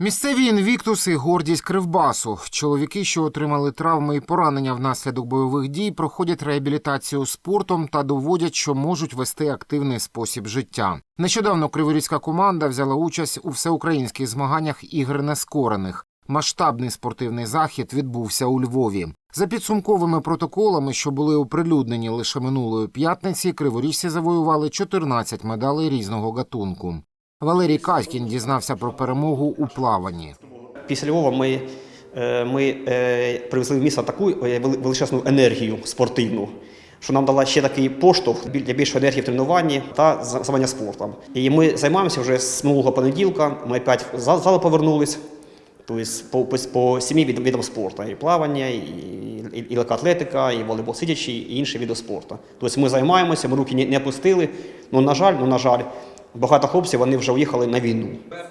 Місцеві інвіктуси гордість Кривбасу. Чоловіки, що отримали травми і поранення внаслідок бойових дій, проходять реабілітацію спортом та доводять, що можуть вести активний спосіб життя. Нещодавно криворізька команда взяла участь у всеукраїнських змаганнях ігр нескорених. Масштабний спортивний захід відбувся у Львові. За підсумковими протоколами, що були оприлюднені лише минулої п'ятниці, криворіжці завоювали 14 медалей різного гатунку. Валерій Катькін дізнався про перемогу у плаванні. Після Львова ми, е, ми е, привезли в місто таку е, величезну енергію спортивну, що нам дала ще такий поштовх для більшої енергії в тренуванні та за- займання спортом. І ми займаємося вже з минулого понеділка. Ми опять в зали повернулись. Тобто по, по, від- видам спорту. І плавання, і, і, і легкоатлетика, і волейбол сидячий, і інші види спорту. Тобто ми займаємося, ми руки не, не пустили. Ну, на жаль, ну, на жаль, багато хлопців вони вже уїхали на війну.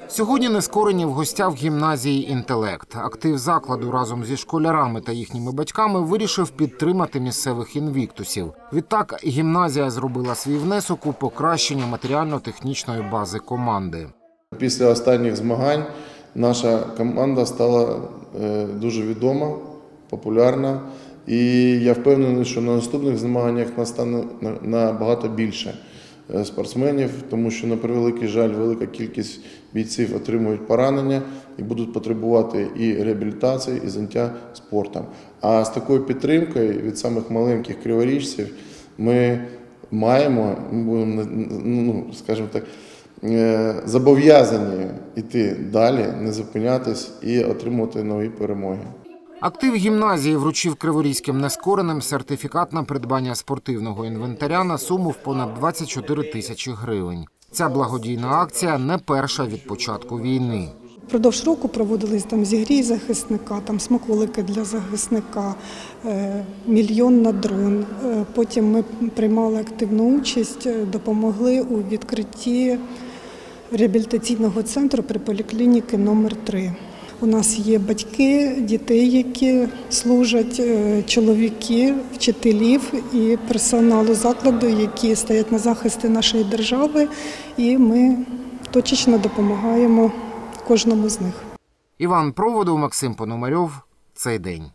Сьогодні нескорені в гостях гімназії інтелект. Актив закладу разом зі школярами та їхніми батьками вирішив підтримати місцевих інвіктусів. Відтак гімназія зробила свій внесок у покращення матеріально-технічної бази команди. Після останніх змагань наша команда стала е, дуже відома, популярна. І я впевнений, що на наступних змаганнях нас стане на- набагато більше спортсменів, тому що, на превеликий жаль, велика кількість бійців отримують поранення і будуть потребувати і реабілітації, і заняття спортом. А з такою підтримкою від самих маленьких криворіжців ми маємо, ми будемо, ну, скажімо так, е, зобов'язані йти далі, не зупинятись і отримувати нові перемоги. Актив гімназії вручив криворізьким нескореним сертифікат на придбання спортивного інвентаря на суму в понад 24 тисячі гривень. Ця благодійна акція не перша від початку війни. Впродовж року проводились там зігрій захисника, там смаколики для захисника, е, мільйон на дрон. Е, Потім ми приймали активну участь, е, допомогли у відкритті реабілітаційного центру при поліклініки номер 3 У нас є батьки, дітей, які служать, е, чоловіки, вчителів і персоналу закладу, які стоять на захисті нашої держави, і ми точечно допомагаємо кожному з них. Іван Проводов, Максим Пономарьов. Цей день.